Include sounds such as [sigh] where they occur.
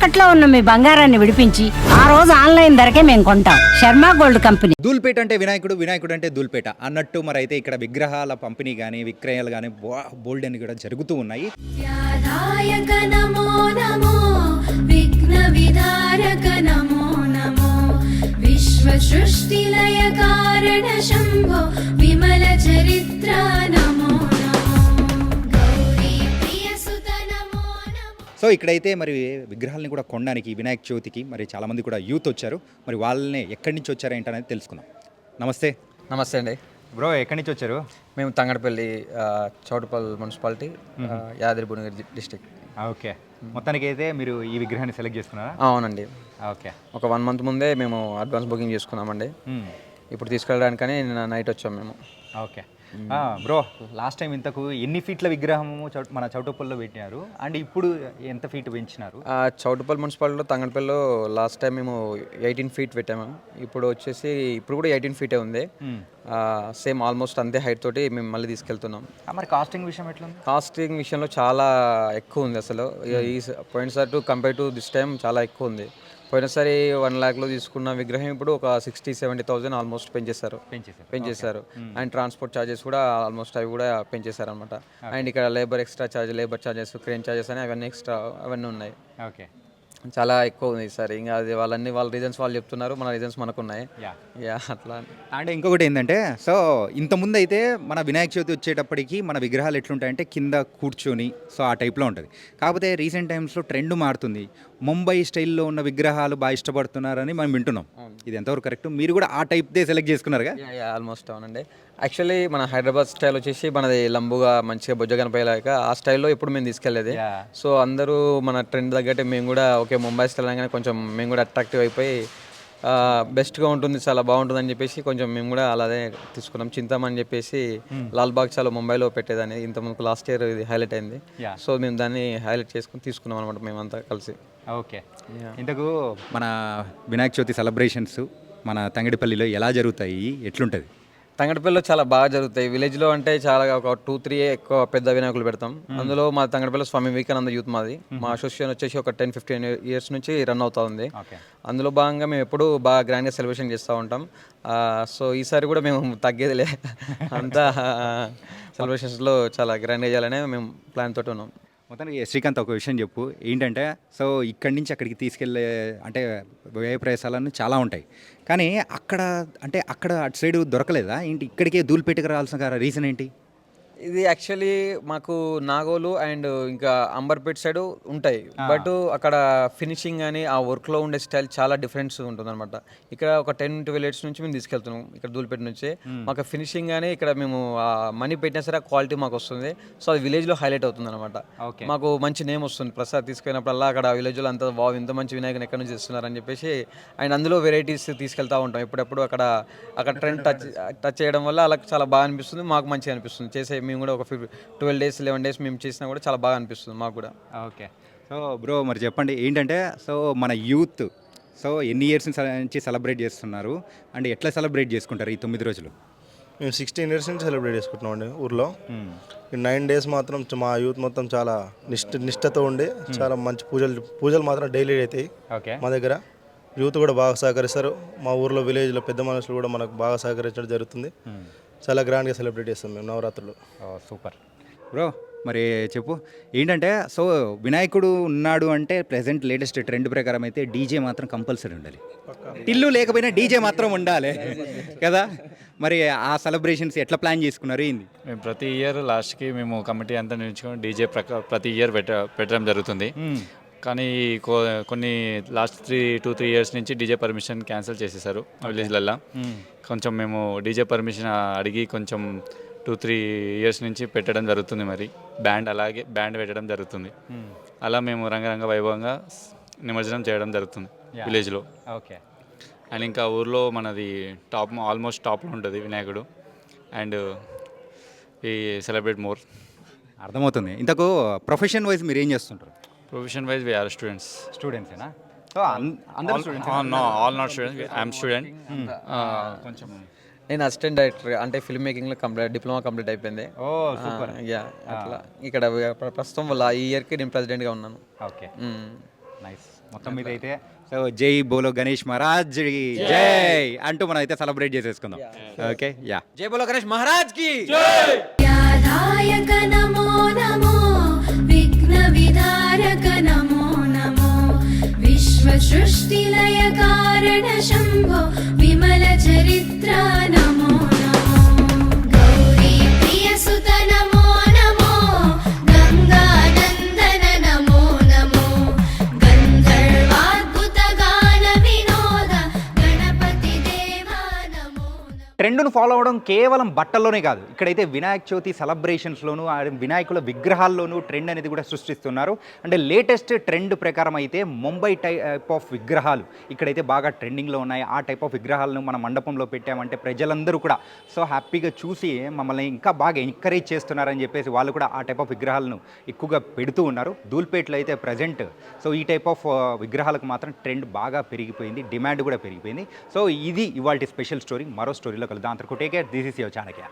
తాకట్లో ఉన్న మీ బంగారాన్ని విడిపించి ఆ రోజు ఆన్లైన్ ధరకే మేము కొంటాం. Sharma gold company. దూల్పేట అంటే వినాయకుడు వినాయకుడు అంటే దూల్పేట. అన్నట్టు మరి అయితే ఇక్కడ విగ్రహాల పంపిణీ కానీ విక్రయాలు కానీ బోల్డ్ అని కూడా జరుగుతూ ఉన్నాయి. సృష్టిలయ కారణ శంభో విమల చరిత్ర నమో సో ఇక్కడైతే మరి విగ్రహాలని కూడా కొనడానికి వినాయక చవితికి మరి చాలామంది కూడా యూత్ వచ్చారు. మరి వాళ్ళని ఎక్కడి నుంచి వచ్చారు ఏంటనేది తెలుసుకుందాం. నమస్తే. నమస్తే అండి. బ్రో ఎక్కడి నుంచి వచ్చారు? మేము తంగడపల్లి ఆ, చౌటుపల్లి మున్సిపాలిటీ ఆ, యాదాద్రి భువనగిరి డిస్టిక్. ఓకే. మొత్తానికి అయితే మీరు ఈ విగ్రహాన్ని సెలెక్ట్ చేసుకున్నారా? అవునండి. ఓకే. ఒక వన్ మంత్ ముందే మేము అడ్వాన్స్ బుకింగ్ చేసుకున్నామండి. ఇప్పుడు తీసుకెళ్ళడానికని నిన్న నైట్ వచ్చాం మేము. ఓకే. బ్రో లాస్ట్ టైం ఇంతకు ఎన్ని ఫీట్ల విగ్రహము మన చౌటుప్పల్లో పెట్టినారు? అండ్ ఇప్పుడు ఎంత ఫీట్ పెంచినారు? ఆ, చౌటుపల్లి మున్సిపాలిటీలో తంగడపల్లిలో లాస్ట్ టైం మేము ఎయిటీన్ ఫీట్ పెట్టాము. ఇప్పుడు వచ్చేసి ఇప్పుడు కూడా ఎయిటీన్ ఫీటే ఉంది. సేమ్ ఆల్మోస్ట్ అంతే హైట్ తోటి మేము మళ్ళీ తీసుకెళ్తున్నాం. మరి కాస్టింగ్ విషయం ఎట్లుంది? కాస్టింగ్ విషయంలో చాలా ఎక్కువ ఉంది అసలు. ఈ పోయినసారి to compare to this time చాలా ఎక్కువ ఉంది. పోయినసారి వన్ ల్యాక్లో తీసుకున్న విగ్రహం ఇప్పుడు ఒక సిక్స్టీ సెవెంటీ థౌసండ్ ఆల్మోస్ట్ పెంచేశారు. పెంచేశారు. అండ్ ట్రాన్స్పోర్ట్ ఛార్జెస్ కూడా ఆల్మోస్ట్ అవి కూడా పెంచేశారు అనమాట అండ్ ఇక్కడ labour extra charge labour charges crane charges అని అవన్నీ ఎక్స్ట్రా అవన్నీ ఉన్నాయి. ఓకే. చాలా ఎక్కువ ఉంది సార్. ఇంకా అది వాళ్ళన్ని వాళ్ళ రీజన్స్ వాళ్ళు చెప్తున్నారు మన రీజన్స్ మనకు ఉన్నాయి యా. యా అట్లా. అండ్ ఇంకొకటి ఏంటంటే సో ఇంతకుముందు అయితే మన వినాయక చవితి వచ్చేటప్పటికి మన విగ్రహాలు ఎట్లుంటాయంటే కింద కూర్చొని సో ఆ టైప్లో ఉంటుంది. కాకపోతే రీసెంట్ టైమ్స్లో ట్రెండ్ మారుతుంది. ముంబై స్టైల్లో ఉన్న విగ్రహాలు బాగా ఇష్టపడుతున్నారని మనం వింటున్నాం. ఇది ఎంతవరకు కరెక్ట్ మీరు కూడా ఆ టైప్దే సెలెక్ట్ చేసుకున్నారుగా? ఆల్మోస్ట్ అవునండి. యాక్చువల్లీ మన హైదరాబాద్ స్టైల్ వచ్చేసి మనది లంబుగా మంచిగా బొజ్జ కనపడేలాగా ఆ స్టైల్లో ఇప్పుడు మేము తీసుకెళ్ళేది. సో అందరూ మన ట్రెండ్ తగ్గట్టే మేము కూడా ఓకే ముంబై స్టైల్ అనగానే కొంచెం మేము కూడా అట్రాక్టివ్ అయిపోయి బెస్ట్గా ఉంటుంది చాలా బాగుంటుంది అని చెప్పేసి కొంచెం మేము కూడా అలాగే తీసుకున్నాం. చింతామని చెప్పేసి లాల్ బాగ్ చాలా ముంబైలో పెట్టేదాన్ని. ఇంత ముందుకు లాస్ట్ ఇయర్ ఇది హైలైట్ అయింది. సో మేము దాన్ని హైలైట్ చేసుకుని తీసుకున్నాం అనమాట మేమంతా కలిసి. ఓకే ఇంతకు మన వినాయక చవితి సెలబ్రేషన్స్ మన తంగడిపల్లిలో ఎలా జరుగుతాయి? ఎట్లుంటుంది? తంగడపల్లిలో చాలా బాగా జరుగుతాయి. విలేజ్లో అంటే చాలా ఒక టూ త్రీ ఎక్కువ పెద్ద వినాయకులు పెడతాం. అందులో మా తంగడపల్లి స్వామి వివేకానంద యూత్ మాది. మా అసోసియేషన్ వచ్చేసి ఒక టెన్ ఫిఫ్టీన్ ఇయర్స్ నుంచి రన్ అవుతా ఉంది. అందులో భాగంగా మేము ఎప్పుడు బాగా గ్రాండ్గా సెలబ్రేషన్ చేస్తూ ఉంటాం. సో ఈసారి కూడా మేము తగ్గేదిలే. [laughs] అంతా సెలబ్రేషన్స్లో చాలా గ్రాండ్గా చేయాలనే మేము ప్లాన్ తోటి ఉన్నాం. మొత్తానికి శ్రీకాంత్ ఒక విషయం చెప్పు. ఏంటంటే సో ఇక్కడి నుంచి అక్కడికి తీసుకెళ్ళే అంటే వ్యయ ప్రయాసాలను చాలా ఉంటాయి. కానీ అక్కడ అంటే అక్కడ అటు సైడ్ దొరకలేదా? ఏంటి ఇక్కడికే ధూళిపేటకు రావాల్సిన రీజన్ ఏంటి? ఇది యాక్చువల్లీ మాకు నాగోలు అండ్ ఇంకా అంబర్పేట్ సైడ్ ఉంటాయి. బట్ అక్కడ ఫినిషింగ్ అని ఆ వర్క్లో ఉండే స్టైల్ చాలా డిఫరెన్స్ ఉంటుంది అనమాట ఇక్కడ ఒక టెన్ ట్వెల్వ్ ఇయర్స్ నుంచి మేము తీసుకెళ్తున్నాం ఇక్కడ దూలిపేట నుంచి. మాకు ఫినిషింగ్ అని ఇక్కడ మేము మనీ పెట్టినా సరే క్వాలిటీ మాకు వస్తుంది. సో అది విలేజ్లో హైలైట్ అవుతుంది అనమాట. మాకు మంచి నేమ్ వస్తుంది. ప్రసాద్ తీసుకెళ్ళినప్పుడల్లా అక్కడ విలేజ్లో అంతా వావ్ ఇంత మంచి వినాయకుని ఎక్కడి నుంచి ఇస్తున్నారని చెప్పేసి అండ్ అందులో వెరైటీస్ తీసుకెళ్తా ఉంటాం. ఎప్పుడెప్పుడు అక్కడ అక్కడ ట్రెండ్ టచ్ టచ్ చేయడం వల్ల అలా చాలా బాగా అనిపిస్తుంది. మాకు మంచిగా అనిపిస్తుంది. చేసే మేము కూడా ఒక ఫిఫ్ ట్వెల్వ్ డేస్ లెవెన్ డేస్ మేము చేసినా కూడా చాలా బాగా అనిపిస్తుంది మాకు కూడా. ఓకే. సో బ్రో మరి చెప్పండి ఏంటంటే సో మన యూత్ సో ఎన్ని ఇయర్స్ నుంచి సెలబ్రేట్ చేస్తున్నారు? అండ్ ఎట్లా సెలబ్రేట్ చేసుకుంటారు ఈ తొమ్మిది రోజులు? మేము సిక్స్టీన్ ఇయర్స్ నుంచి సెలబ్రేట్ చేసుకుంటున్నాం అండి ఊర్లో. ఈ నైన్ డేస్ మాత్రం మా యూత్ మొత్తం చాలా నిష్ఠ నిష్ఠతో ఉండి చాలా మంచి పూజలు పూజలు మాత్రం డైలీ అవుతాయి ఓకే. మా దగ్గర. యూత్ కూడా బాగా సహకరిస్తారు. మా ఊర్లో విలేజ్లో పెద్ద మనుషులు కూడా మనకు బాగా సహకరించడం జరుగుతుంది. చాలా గ్రాండ్గా సెలబ్రేట్ చేస్తాం మేము నవరాత్రులు. సూపర్. బ్రో మరి చెప్పు. ఏంటంటే సో వినాయకుడు ఉన్నాడు అంటే ప్రెసెంట్ లేటెస్ట్ ట్రెండ్ ప్రకారం అయితే డీజే మాత్రం కంపల్సరీ ఉండాలి. టిల్లు లేకపోయినా డీజే మాత్రం ఉండాలి. కదా? మరి ఆ సెలబ్రేషన్స్ ఎట్లా ప్లాన్ చేసుకున్నారు? ఏంది? మేము ప్రతి ఇయర్ లాస్ట్కి మేము కమిటీ అంతా నిలుచుకొని డీజే ప్రక ప్రతి ఇయర్ పెట్ట పెట్టడం జరుగుతుంది. కానీ కొన్ని last three two three years నుంచి డీజే పర్మిషన్ క్యాన్సిల్ చేసేసారు విలేజ్లల్లో. కొంచెం మేము డీజే పర్మిషన్ అడిగి కొంచెం టూ త్రీ ఇయర్స్ నుంచి పెట్టడం జరుగుతుంది మరి. బ్యాండ్ అలాగే బ్యాండ్ పెట్టడం జరుగుతుంది. అలా మేము రంగరంగ వైభవంగా నిమజ్జనం చేయడం జరుగుతుంది విలేజ్లో. ఓకే అండ్ ఇంకా ఊర్లో మనది టాప్ ఆల్మోస్ట్ టాప్లో ఉంటుంది వినాయకుడు. అండ్ ఈ సెలబ్రేట్ మోర్ అర్థమవుతుంది. ఇంతకు ప్రొఫెషన్ వైజ్ మీరు ఏం చేస్తుంటారు? Profession wise we are students students all not student student కొంచెం నేను అసిస్టెంట్ డైరెక్టర్ అంటే ఫిల్మ్ మేకింగ్లో కంప్లీట్ డిప్లొమా కంప్లీట్ అయిపోయింది. ఓ సూపర్ యా uh, ah. అట్లా. ఇక్కడ ప్రస్తుతం వల్ల ఈ ఇయర్కి నేను ప్రెసిడెంట్గా ఉన్నాను. ఓకే. Hmm. నైస్ మొత్తం మీద అయితే సో జై బోలో గణేష్ మహారాజ్ జై అంటూ మనం అయితే సెలబ్రేట్ చేసేసుకుందాం. ఓకే యా జై బోలో గణేష్ మహారాజ్కి! నమో నమో विघ्नविधारक नमो नमो विश्वसृष्टिलयकारण शम्भो विमलचरित्र नमो नमो ట్రెండ్ను ఫాలో అవడం కేవలం బట్టల్లోనే కాదు. ఇక్కడైతే వినాయక చవితి సెలబ్రేషన్స్లోను వినాయకుల విగ్రహాల్లోనూ ట్రెండ్ అనేది కూడా సృష్టిస్తున్నారు. అంటే లేటెస్ట్ ట్రెండ్ ప్రకారం అయితే ముంబై టైప్ ఆఫ్ విగ్రహాలు ఇక్కడైతే బాగా ట్రెండింగ్లో ఉన్నాయి. ఆ టైప్ ఆఫ్ విగ్రహాలను మన మండపంలో పెట్టామంటే ప్రజలందరూ కూడా సో హ్యాపీగా చూసి మమ్మల్ని ఇంకా బాగా ఎంకరేజ్ చేస్తున్నారని చెప్పేసి వాళ్ళు కూడా ఆ టైప్ ఆఫ్ విగ్రహాలను ఎక్కువగా పెడుతూ ఉన్నారు. ధూల్పేట్లో అయితే ప్రజెంట్ సో ఈ టైప్ ఆఫ్ విగ్రహాలకు మాత్రం ట్రెండ్ బాగా పెరిగిపోయింది. డిమాండ్ కూడా పెరిగిపోయింది. సో ఇది ఇవాళ స్పెషల్ స్టోరీ. మరో స్టోరీలో ಕಲಿತಾಂತ್ರ ಕುಟೇಕೇರ್ ದಿಸ್ ಇಸ್ ಯೋಚಾನಕ್ಯ